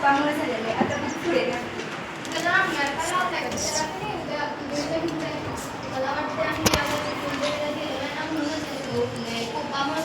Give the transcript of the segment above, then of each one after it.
पप्पामुळे झालेलं आहे आता मग पुढे मला वाटतं आम्ही यामध्ये उद्या गेलो ना म्हणूनच त्याचं उठलंय. पप्पामुळे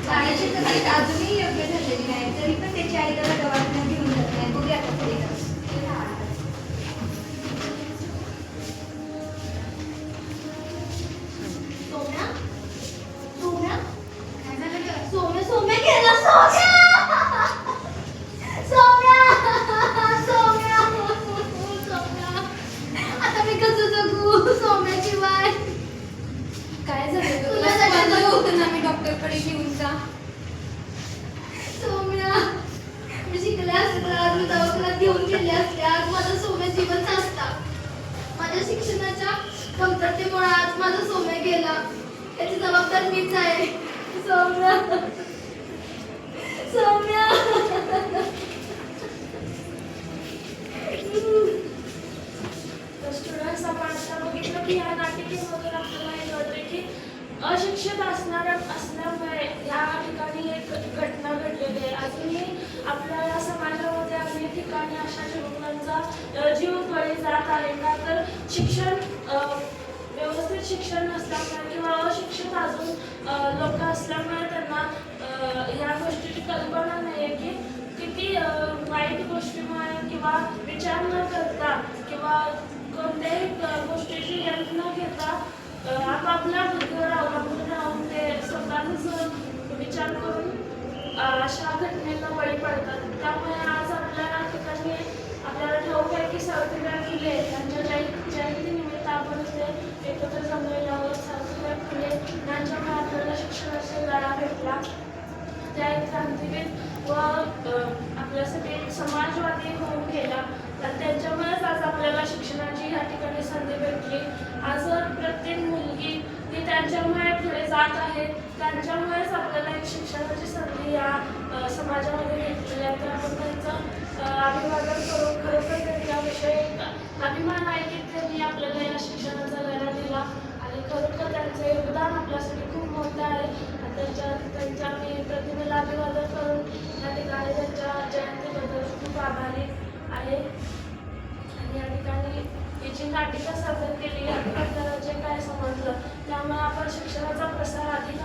अजूनही योग्य झालेली नाही. तरी पण त्याची आई डॉक्टरकडे घेऊन जा. सोम्या मी शिकले असते तर आज मी दवाखान्यात घेऊन गेले असते. आज माझा सोम्या जीवनच असता. माझ्या शिक्षणाच्या कमतरतेमुळे आज माझा सोम्या गेला. याची जबाबदार मीच आहे. सौम्या सौम्या. स्टुडंट्स आपण आता बघितलं की या नाटिकेमधून आपल्याला हे कळते की अशिक्षित असणाऱ्या असल्यामुळे या ठिकाणी एक घटना घडलेली आहे. अजूनही आपल्या या समाजामध्ये अनेक ठिकाणी अशा युवकांचा जीव बळी जात आहे का? तर शिक्षण व्यवस्थित शिक्षण नसल्यामुळे किंवा अशिक्षित अजून लोक असल्यामुळे त्यांना या गोष्टीची कल्पना नाही आहे की किती वाईट वाईट गोष्टीमुळे किंवा विचार न करता किंवा कोणत्याही गोष्टीची हेल्प न घेता आपापल्या विचार करून अशा घटनेला बळी पडतात. त्यामुळे आज आपल्या ठिकाणी आपल्याला ठाऊक आहे की सावित्रीबाई फुले यांच्या जय जयंतीनिमित्त आपण इथे एकत्र जमलेलो आहोत. सावित्रीबाई फुले यांच्यामुळे आपल्याला शिक्षणाचा लढा भेटला. त्या एक क्रांतीवीर व आपल्यासाठी समाजवादी होऊन गेला. तर त्यांच्यामुळेच आज आपल्याला शिक्षणाची ह्या ठिकाणी संधी भेटली. आज प्रत्येक मुलगी ही त्यांच्यामुळे पुढे जात आहे. त्यांच्यामुळेच शिक्षणाची संधी या समाजामध्ये भेटलेली आहे. त्यामुळे त्यांचं अभिवादन करून खरंच त्यांनी अभिमान आहे की त्यांनी आपल्याला या शिक्षणाचा लढा दिला आणि खरोखर त्यांचं योगदान आपल्यासाठी खूप मोठं आहे. त्यांच्या त्यांच्या मी प्रतिमेला अभिवादन करून या ठिकाणी त्यांच्या जयंतीबद्दल खूप आभारी आहे. आणि या ठिकाणी याची नाटिका सादर केली या जे काय समजलं त्यामुळे आपण शिक्षणाचा प्रसार अधिक